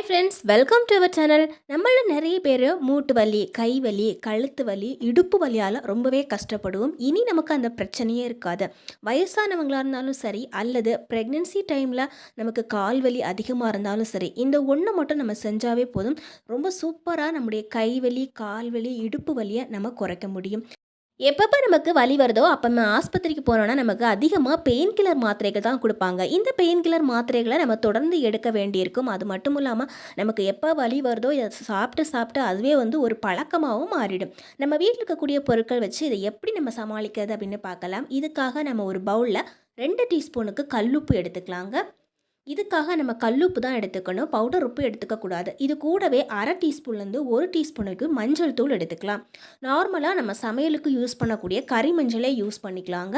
Hi friends welcome to our channel நம்மள நிறைய பேர் மூட்டு வலி கை வலி கழுத்து வலி இடுப்பு வலியால் ரொம்பவே கஷ்டப்படுவோம். இனி நமக்கு அந்த பிரச்சனையே இருக்காது. வயசானவங்களாக இருந்தாலும் சரி அல்லது ப்ரெக்னென்சி டைமில் நமக்கு கால் வலி அதிகமாக இருந்தாலும் சரி இந்த ஒன்று மட்டும் நம்ம செஞ்சாவே போதும். ரொம்ப சூப்பராக நம்முடைய கை வலி கால் வலி இடுப்பு வலியை நம்ம குறைக்க முடியும். எப்பப்போ நமக்கு வலி வருதோ அப்போ நம்ம ஆஸ்பத்திரிக்கு போனோன்னா நமக்கு அதிகமாக பெயின் கில்லர் மாத்திரைகள் தான் கொடுப்பாங்க. இந்த பெயின் கில்லர் மாத்திரைகளை நம்ம தொடர்ந்து எடுக்க வேண்டியிருக்கும். அது மட்டும் இல்லாமல் நமக்கு எப்போ வலி வருதோ இதை சாப்பிட்டு சாப்பிட்டு அதுவே வந்து ஒரு பழக்கமாகவும் மாறிடும். நம்ம வீட்டில் இருக்கக்கூடிய பொருட்கள் வச்சு இதை எப்படி நம்ம சமாளிக்கிறது அப்படின்னு பார்க்கலாம். இதுக்காக நம்ம ஒரு பவுலில் ரெண்டு டீஸ்பூனுக்கு கல்லுப்பு எடுத்துக்கலாங்க. இதுக்காக நம்ம கல்லுப்பு தான் எடுத்துக்கணும். பவுடர் உப்பு எடுத்துக்கக்கூடாது இது கூடவே அரை டீஸ்பூன்லேருந்து ஒரு டீஸ்பூனுக்கு மஞ்சள் தூள் எடுத்துக்கலாம். நார்மலாக நம்ம சமையலுக்கு யூஸ் பண்ணக்கூடிய கறி மஞ்சளே யூஸ் பண்ணிக்கலாங்க.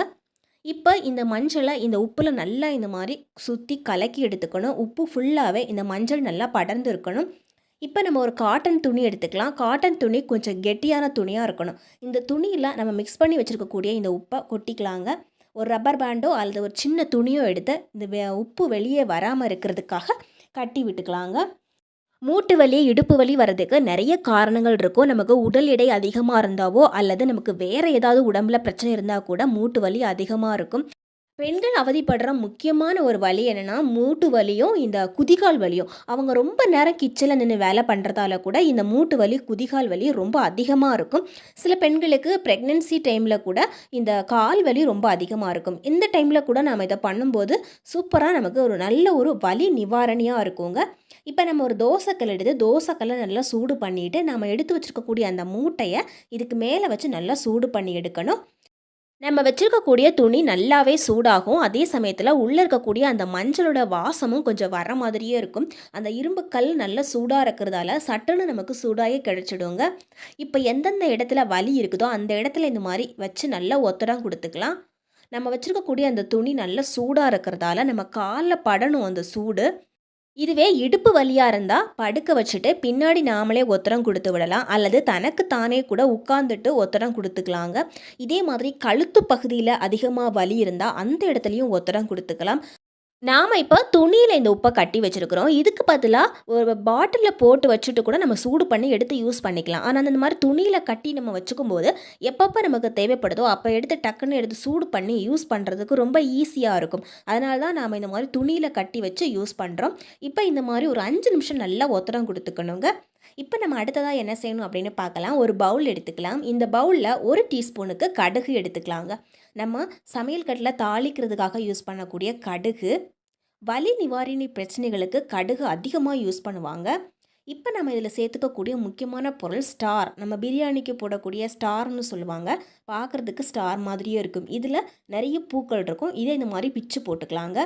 இப்போ இந்த மஞ்சளை இந்த உப்பில் நல்லா இந்த மாதிரி சுற்றி கலக்கி எடுத்துக்கணும். உப்பு ஃபுல்லாகவே இந்த மஞ்சள் நல்லா படர்ந்து இருக்கணும். இப்போ நம்ம ஒரு காட்டன் துணி எடுத்துக்கலாம். காட்டன் துணி கொஞ்சம் கெட்டியான துணியாக இருக்கணும். இந்த துணியில் நம்ம மிக்ஸ் பண்ணி வச்சுருக்கக்கூடிய இந்த உப்பை கொட்டிக்கலாங்க. ஒரு ரப்பர் பேண்டோ அல்லது ஒரு சின்ன துணியோ எடுத்து இந்த உப்பு வெளியே வராமல் இருக்கிறதுக்காக கட்டி விட்டுக்கலாங்க. மூட்டு வலி இடுப்பு வலி வர்றதுக்கு நிறைய காரணங்கள் இருக்கும். நமக்கு உடல் எடை அதிகமாக இருந்தாவோ அல்லது நமக்கு வேறு ஏதாவது உடம்புல பிரச்சனை இருந்தால் கூட மூட்டு வலி அதிகமாக இருக்கும். பெண்கள் அவதிப்படுற முக்கியமான ஒரு வலி என்னென்னா மூட்டு வலியும் இந்த குதிகால் வலியும். அவங்க ரொம்ப நேரம் கிச்சனில் நின்று வேலை பண்ணுறதால கூட இந்த மூட்டு வலி குதிகால் வலி ரொம்ப அதிகமாக இருக்கும். சில பெண்களுக்கு ப்ரெக்னென்சி டைமில் கூட இந்த கால் வலி ரொம்ப அதிகமாக இருக்கும். இந்த டைமில் கூட நம்ம இதை பண்ணும்போது சூப்பராக நமக்கு ஒரு நல்ல ஒரு வலி நிவாரணியாக இருக்குங்க. இப்போ நம்ம ஒரு தோசைக்கல் எடுத்து தோசைக்கல்லை நல்லா சூடு பண்ணிவிட்டு நம்ம எடுத்து வச்சுருக்கக்கூடிய அந்த மூட்டையை இதுக்கு மேலே வச்சு நல்லா சூடு பண்ணி எடுக்கணும். நம்ம வச்சுருக்கக்கூடிய துணி நல்லாவே சூடாகும். அதே சமயத்தில் உள்ளே இருக்கக்கூடிய அந்த மஞ்சளோட வாசமும் கொஞ்சம் வர மாதிரியே இருக்கும். அந்த இரும்பு கல் நல்லா சூடாக இருக்கிறதால சட்டுன்னு நமக்கு சூடாகவே கிடச்சிடுங்க. இப்போ எந்தெந்த இடத்துல வலி இருக்குதோ அந்த இடத்துல இந்த மாதிரி வச்சு நல்லா ஒத்தடம் கொடுத்துக்கலாம். நம்ம வச்சுருக்கக்கூடிய அந்த துணி நல்லா சூடாக இருக்கிறதால நம்ம காலில் படணும் அந்த சூடு. இதுவே இடுப்பு வலியாக இருந்தால் படுக்க வச்சுட்டு பின்னாடி நாமளே ஒத்தரம் கொடுத்து விடலாம். அல்லது தனக்கு தானே கூட உட்காந்துட்டு ஒத்தரம் கொடுத்துக்கலாங்க. இதே மாதிரி கழுத்து பகுதியில் அதிகமாக வலி இருந்தால் அந்த இடத்துலையும் ஒத்தரம் கொடுத்துக்கலாம். நாம் இப்போ துணியில் இந்த உப்பை கட்டி வச்சுருக்கிறோம். இதுக்கு பதிலாக ஒரு பாட்டிலில் போட்டு வச்சுட்டு கூட நம்ம சூடு பண்ணி எடுத்து யூஸ் பண்ணிக்கலாம். ஆனால் அந்த மாதிரி துணியில் கட்டி நம்ம வச்சுக்கும் போது எப்பப்போ நமக்கு தேவைப்படுதோ அப்போ எடுத்து டக்குன்னு எடுத்து சூடு பண்ணி யூஸ் பண்ணுறதுக்கு ரொம்ப ஈஸியாக இருக்கும். அதனால தான் நாம் இந்த மாதிரி துணியில் கட்டி வச்சு யூஸ் பண்ணுறோம் இப்போ இந்த மாதிரி ஒரு அஞ்சு நிமிஷம் நல்லா ஒத்தடம் கொடுத்துக்கணுங்க. இப்போ நம்ம அடுத்ததாக என்ன செய்யணும் அப்படின்னு பார்க்கலாம். ஒரு பவுல் எடுத்துக்கலாம். இந்த பவுலில் ஒரு டீஸ்பூனுக்கு கடுகு எடுத்துக்கலாங்க. நம்ம சமையல் கட்டில் தாளிக்கிறதுக்காக யூஸ் பண்ணக்கூடிய கடுகு வலி நிவாரணி பிரச்சனைகளுக்கு கடுகு அதிகமாக யூஸ் பண்ணுவாங்க. இப்போ நம்ம இதில் சேர்த்துக்கக்கூடிய முக்கியமான பொருள் ஸ்டார். நம்ம பிரியாணிக்கு போடக்கூடிய ஸ்டார்னு சொல்லுவாங்க. பார்க்குறதுக்கு ஸ்டார் மாதிரியே இருக்கும். இதில் நிறைய பூக்கள் இருக்கும். இதை இந்த மாதிரி பிச்சு போட்டுக்கலாங்க.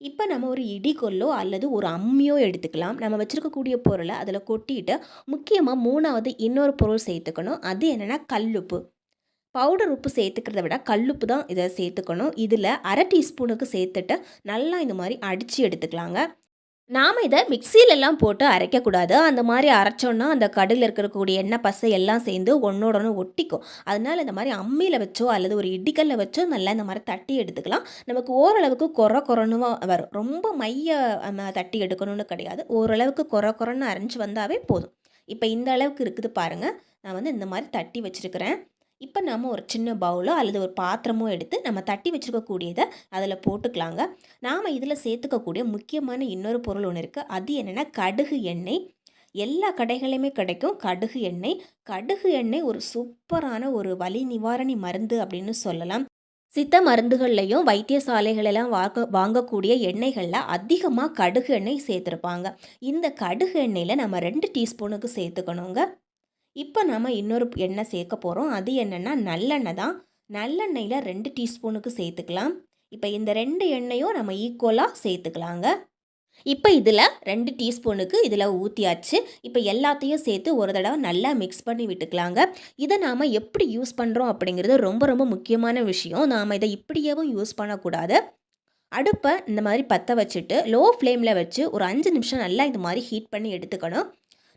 இப்போ நம்ம ஒரு இடிகொல்லோ அல்லது ஒரு அம்மியோ எடுத்துக்கலாம். நம்ம வச்சுருக்கக்கூடிய பொருளை அதில் கொட்டிட்டு முக்கியமாக மூணாவது இன்னொரு பொருள் சேர்த்துக்கணும். அது என்னென்னா கல்லுப்பு. பவுடர் உப்பு சேர்த்துக்கிறத விட கல்லுப்பு தான் இதை சேர்த்துக்கணும். இதில் அரை டீஸ்பூனுக்கு சேர்த்துட்டு நல்லா இந்த மாதிரி அடித்து எடுத்துக்கலாங்க. நாம் இதை மிக்சியிலெல்லாம் போட்டு அரைக்கக்கூடாது. அந்த மாதிரி அரைச்சோன்னா அந்த கடலில் இருக்கக்கூடிய எண்ணெய் பசை எல்லாம் சேர்ந்து ஒன்றோட ஒட்டிக்கும். அதனால் இந்த மாதிரி அம்மியில் வச்சோ அல்லது ஒரு இடிக்கல்ல வச்சோ நல்லா இந்த மாதிரி தட்டி எடுத்துக்கலாம். நமக்கு ஓரளவுக்கு குறை குறைன்னு வரும். ரொம்ப மைய தட்டி எடுக்கணும்னு கிடையாது. ஓரளவுக்கு குறை குறைன்னு அரைஞ்சி வந்தாவே போதும். இப்போ இந்த அளவுக்கு இருக்குது பாருங்கள் நான் வந்து இந்த மாதிரி தட்டி வச்சுருக்கிறேன். இப்போ நம்ம ஒரு சின்ன பவுலோ அல்லது ஒரு பாத்திரமோ எடுத்து நம்ம தட்டி வச்சுருக்கக்கூடியதை அதில் போட்டுக்கலாங்க. நாம் இதில் சேர்த்துக்கக்கூடிய முக்கியமான இன்னொரு பொருள் ஒன்று இருக்குது அது என்னென்னா கடுகு எண்ணெய். எல்லா கடைகளையுமே கிடைக்கும் கடுகு எண்ணெய். கடுகு எண்ணெய் ஒரு சூப்பரான ஒரு வலி நிவாரணி மருந்து அப்படின்னு சொல்லலாம். சித்த மருந்துகள்லையும் வைத்தியசாலைகளெல்லாம் வாங்க வாங்கக்கூடிய எண்ணெய்களில் அதிகமாக கடுகு எண்ணெய் சேர்த்துருப்பாங்க. இந்த கடுகு எண்ணெயில் நம்ம ரெண்டு டீஸ்பூனுக்கு சேர்த்துக்கணுங்க. இப்போ நாம் இன்னொரு எண்ணெய் சேர்க்க போகிறோம் அது என்னென்னா நல்லெண்ணெய் தான். நல்லெண்ணெயில் ரெண்டு டீஸ்பூனுக்கு சேர்த்துக்கலாம். இப்போ இந்த ரெண்டு எண்ணெயும் நம்ம ஈக்குவலாக சேர்த்துக்கலாங்க. இப்போ இதில் ரெண்டு டீஸ்பூனுக்கு இதில் ஊற்றியாச்சு இப்போ எல்லாத்தையும் சேர்த்து ஒரு தடவை நல்லா மிக்ஸ் பண்ணி விட்டுக்கலாங்க. இதை நாம் எப்படி யூஸ் பண்ணுறோம் அப்படிங்கிறது ரொம்ப ரொம்ப முக்கியமான விஷயம். நாம் இதை இப்படியேவும் யூஸ் பண்ணக்கூடாது. அடுப்பை இந்த மாதிரி பற்ற வச்சுட்டு லோ ஃப்ளேமில் வச்சு ஒரு அஞ்சு நிமிஷம் நல்லா இந்த மாதிரி ஹீட் பண்ணி எடுத்துக்கணும்.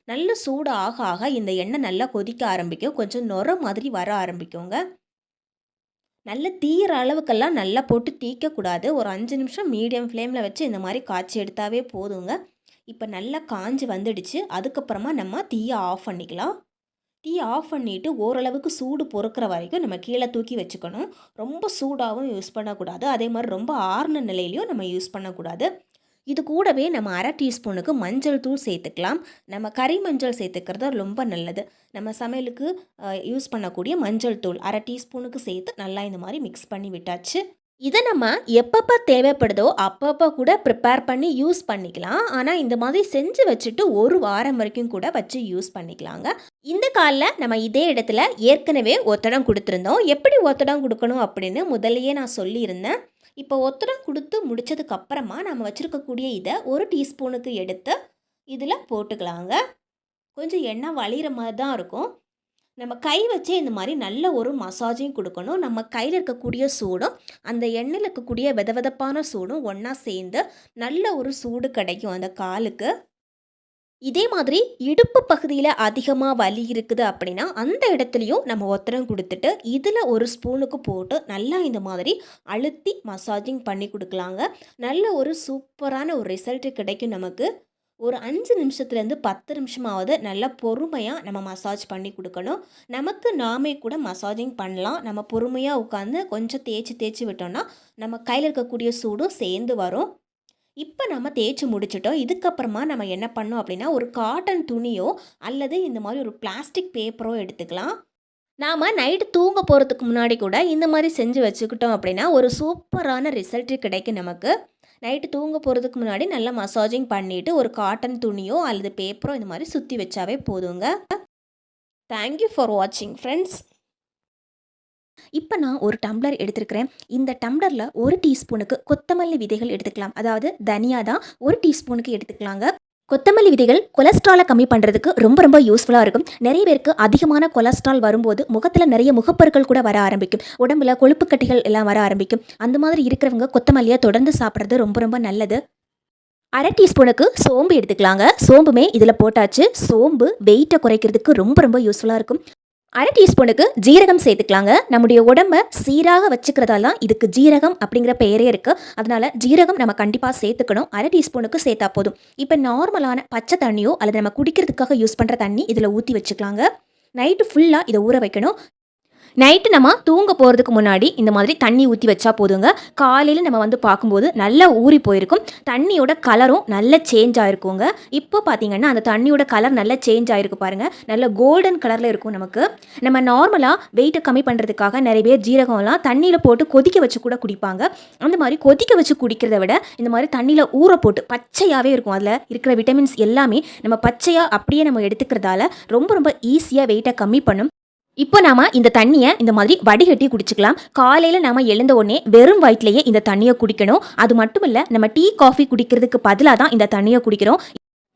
நல்ல சூடு ஆக ஆக இந்த எண்ணெய் நல்லா கொதிக்க ஆரம்பிக்கும். கொஞ்சம் நுர மாதிரி வர ஆரம்பிக்குங்க. நல்ல தீயிற அளவுக்கெல்லாம் நல்லா போட்டு தீக்கக்கூடாது. ஒரு அஞ்சு நிமிஷம் மீடியம் ஃப்ளேமில் வச்சு இந்த மாதிரி காய்ச்சி எடுத்தாவே போதுங்க. இப்போ நல்லா காஞ்சு வந்துடுச்சு. அதுக்கப்புறமா நம்ம தீயை ஆஃப் பண்ணிக்கலாம். டீ ஆஃப் பண்ணிவிட்டு ஓரளவுக்கு சூடு பொறுக்கிற வரைக்கும் நம்ம கீழே தூக்கி வச்சுக்கணும். ரொம்ப சூடாகவும் யூஸ் பண்ணக்கூடாது. அதே மாதிரி ரொம்ப ஆறுன நிலையிலையும் நம்ம யூஸ் பண்ணக்கூடாது. இது கூடவே நம்ம அரை டீஸ்பூனுக்கு மஞ்சள் தூள் சேர்த்துக்கலாம். நம்ம கறி மஞ்சள் சேர்த்துக்கிறது ரொம்ப நல்லது. நம்ம சமையலுக்கு யூஸ் பண்ணக்கூடிய மஞ்சள் தூள் அரை டீஸ்பூனுக்கு சேர்த்து நல்லா இந்த மாதிரி மிக்ஸ் பண்ணி விட்டாச்சு. இதை நம்ம எப்பப்போ தேவைப்படுதோ அப்பப்போ கூட ப்ரிப்பேர் பண்ணி யூஸ் பண்ணிக்கலாம். ஆனால் இந்த மாதிரி செஞ்சு வச்சுட்டு ஒரு வாரம் வரைக்கும் கூட வச்சு யூஸ் பண்ணிக்கலாங்க. இந்த காலில் நம்ம இதே இடத்துல ஏற்கனவே ஒத்தடம் கொடுத்துருந்தோம். எப்படி ஒத்தடம் கொடுக்கணும் அப்படின்னு முதல்லையே நான் சொல்லியிருந்தேன். இப்போ ஒத்தடம் கொடுத்து முடிச்சதுக்கு அப்புறமா நம்ம வச்சுருக்கக்கூடிய இதை ஒரு டீஸ்பூனுக்கு எடுத்து இதில் போட்டுக்கலாங்க. கொஞ்சம் எண்ணெய் வழிகிற மாதிரி தான் இருக்கும். நம்ம கை வச்சே இந்த மாதிரி நல்ல ஒரு மசாஜையும் கொடுக்கணும். நம்ம கையில் இருக்கக்கூடிய சூடும் அந்த எண்ணெயில் இருக்கக்கூடிய வெதவெதப்பான சூடும் ஒன்றா சேர்ந்து நல்ல ஒரு சூடு கிடைக்கும் அந்த காலுக்கு. இதே மாதிரி இடுப்பு பகுதியில் அதிகமாக வலி இருக்குது அப்படின்னா அந்த இடத்துலையும் நம்ம ஒத்தடம் கொடுத்துட்டு இதில் ஒரு ஸ்பூனுக்கு போட்டு நல்லா இந்த மாதிரி அழுத்தி மசாஜிங் பண்ணி கொடுக்கலாங்க. நல்ல ஒரு சூப்பரான ஒரு ரிசல்ட்டு கிடைக்கும் நமக்கு. ஒரு அஞ்சு நிமிஷத்துலேருந்து பத்து நிமிஷமாவது நல்லா பொறுமையாக நம்ம மசாஜ் பண்ணி கொடுக்கணும். நமக்கு நாமே கூட மசாஜிங் பண்ணலாம். நம்ம பொறுமையாக உட்காந்து கொஞ்சம் தேய்ச்சி தேய்ச்சி விட்டோம்னா நம்ம கையில் இருக்கக்கூடிய சூடும் சேர்ந்து வரும். இப்போ நம்ம தேய்ச்சி முடிச்சிட்டோம். இதுக்கப்புறமா நம்ம என்ன பண்ணோம் அப்படின்னா ஒரு காட்டன் துணியோ அல்லது இந்த மாதிரி ஒரு பிளாஸ்டிக் பேப்பரோ எடுத்துக்கலாம். நாம் நைட்டு தூங்க போகிறதுக்கு முன்னாடி கூட இந்த மாதிரி செஞ்சு வச்சுக்கிட்டோம் அப்படின்னா ஒரு சூப்பரான ரிசல்ட் கிடைக்கும் நமக்கு. நைட்டு தூங்க போகிறதுக்கு முன்னாடி நல்லா மசாஜிங் பண்ணிவிட்டு ஒரு காட்டன் துணியோ அல்லது பேப்பரோ இந்த மாதிரி சுற்றி வச்சாவே போதுங்க. தேங்க்யூ ஃபார் வாட்சிங் ஃப்ரெண்ட்ஸ் இப்போ நான் ஒரு டம்ளர் எடுத்துருக்கிறேன். இந்த டம்ளரில் ஒரு டீஸ்பூனுக்கு கொத்தமல்லி விதைகள் எடுத்துக்கலாம். அதாவது தனியா தான் ஒரு டீஸ்பூனுக்கு எடுத்துக்கலாங்க. கொத்தமல்லி விதைகள் கொலஸ்ட்ராலை கம்மி பண்ணுறதுக்கு ரொம்ப ரொம்ப யூஸ்ஃபுல்லாக இருக்கும். நிறைய பேருக்கு அதிகமான கொலஸ்ட்ரால் வரும்போது முகத்தில் நிறைய முகப்பருக்கள் கூட வர ஆரம்பிக்கும். உடம்புல கொழுப்பு கட்டிகள் எல்லாம் வர ஆரம்பிக்கும். அந்த மாதிரி இருக்கிறவங்க கொத்தமல்லியை தொடர்ந்து சாப்பிட்றது ரொம்ப ரொம்ப நல்லது. அரை டீஸ்பூனுக்கு சோம்பு எடுத்துக்கலாங்க. சோம்புமே இதில் போட்டாச்சு. சோம்பு வெயிட்டை குறைக்கிறதுக்கு ரொம்ப ரொம்ப யூஸ்ஃபுல்லாக இருக்கும். அரை டீஸ்பூனுக்கு ஜீரகம் சேர்த்துக்கலாங்க. நம்முடைய உடம்ப சீராக வச்சுக்கிறதால தான் இதுக்கு ஜீரகம் அப்படிங்கிற பெயரே இருக்குது அதனால் ஜீரகம் நம்ம கண்டிப்பாக சேர்த்துக்கணும். அரை டீஸ்பூனுக்கு சேர்த்தா போதும். இப்போ நார்மலான பச்சை தண்ணியோ அல்லது நம்ம குடிக்கிறதுக்காக யூஸ் பண்ணுற தண்ணி இதில் ஊற்றி வச்சுக்கலாங்க. நைட்டு ஃபுல்லாக இதை ஊற வைக்கணும். நைட்டு நம்ம தூங்க போகிறதுக்கு முன்னாடி இந்த மாதிரி தண்ணி ஊற்றி வச்சா போதுங்க. காலையில் நம்ம வந்து பார்க்கும்போது நல்லா ஊறி போயிருக்கும். தண்ணியோட கலரும் நல்ல சேஞ்ச் ஆகிருக்குங்க இப்போ பார்த்தீங்கன்னா அந்த தண்ணியோட கலர் நல்ல சேஞ்ச் ஆகிருக்கு பாருங்கள் நல்ல கோல்டன் கலரில் இருக்கும் நமக்கு. நம்ம நார்மலாக வெயிட்டை கம்மி பண்ணுறதுக்காக நிறைய பேர் ஜீரகம்லாம் தண்ணியில் போட்டு கொதிக்க வச்சு கூட குடிப்பாங்க. அந்த மாதிரி கொதிக்க வச்சு குடிக்கிறத விட இந்த மாதிரி தண்ணியில் ஊற போட்டு பச்சையாகவே இருக்கும். அதில் இருக்கிற விட்டமின்ஸ் எல்லாமே நம்ம பச்சையாக அப்படியே நம்ம எடுத்துக்கிறதால ரொம்ப ரொம்ப ஈஸியாக வெயிட்டை கம்மி பண்ணும். இப்போ நாம இந்த தண்ணியை இந்த மாதிரி வடிகட்டி குடிச்சுக்கலாம். காலையில் நாம எழுந்த உடனே வெறும் வயிற்றுலேயே இந்த தண்ணியை குடிக்கணும். அது மட்டும் இல்லை நம்ம டீ காஃபி குடிக்கிறதுக்கு பதிலாக தான் இந்த தண்ணியை குடிக்கிறோம்.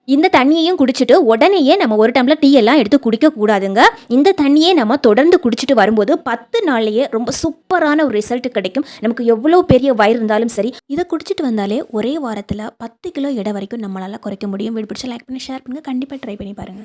இந்த தண்ணியையும் குடிச்சிட்டு உடனேயே நம்ம ஒரு டம்ளர் டீ எல்லாம் எடுத்து குடிக்க கூடாதுங்க. இந்த தண்ணியே நம்ம தொடர்ந்து குடிச்சிட்டு வரும்போது பத்து நாள்லயே ரொம்ப சூப்பரான ஒரு ரிசல்ட் கிடைக்கும். நமக்கு எவ்வளோ பெரிய வயிறு இருந்தாலும் சரி இதை குடிச்சிட்டு வந்தாலே ஒரே வாரத்தில் பத்து கிலோ எடை வரைக்கும் நம்மளால குறைக்க முடியும். வீடு பிடிச்சி லைக் பண்ணி ஷேர் பண்ணுங்க கண்டிப்பாக ட்ரை பண்ணி பாருங்க.